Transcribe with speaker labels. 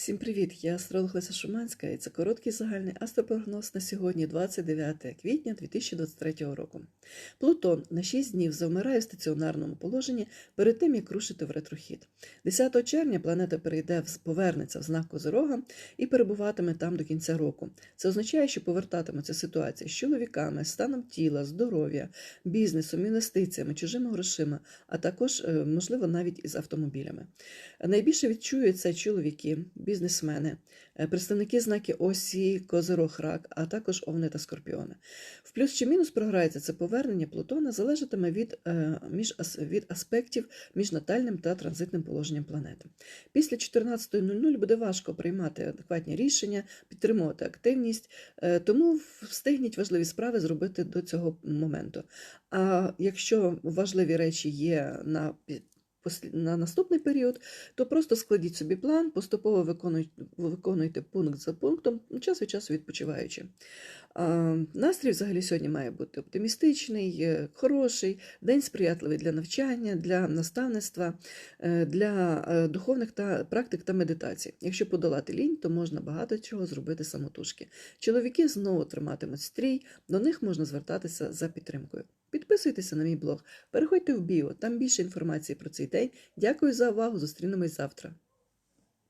Speaker 1: Всім привіт! Я астролог Леся Шуманська і це короткий загальний астропрогноз на сьогодні, 29 квітня 2023 року. Плутон на 6 днів завмирає в стаціонарному положенні перед тим, як рушити в ретрохід. 10 червня планета перейде повернеться в знак Козирога і перебуватиме там до кінця року. Це означає, що повертатиметься ситуація з чоловіками, станом тіла, здоров'я, бізнесом, інвестиціями, чужими грошима, а також, е, можливо, навіть із автомобілями. Найбільше відчують це чоловіки, бізнесмени, е, представники знаки осі, козирог, рак, а також овни та скорпіони. В плюс чи мінус програється це повернення Плутона залежатиме від, е, між, від аспектів між натальним та транзитним положенням планети. Після 14.00 буде важко приймати адекватні рішення, підтримувати активність, е, тому встигніть важливі справи зробити до цього моменту. А якщо важливі речі є на на наступний період, то просто складіть собі план, поступово виконуйте, пункт за пунктом, час від часу відпочиваючи. Настрій взагалі сьогодні має бути оптимістичний, е, хороший, день сприятливий для навчання, для наставництва, е, для е, духовних та практик та медитацій. Якщо подолати лінь, то можна багато чого зробити самотужки. Чоловіки знову триматимуть стрій, до них можна звертатися за підтримкою. Підписуйтеся на мій блог, переходьте в біо, там більше інформації про цей день. Дякую за увагу. Зустрінемось завтра.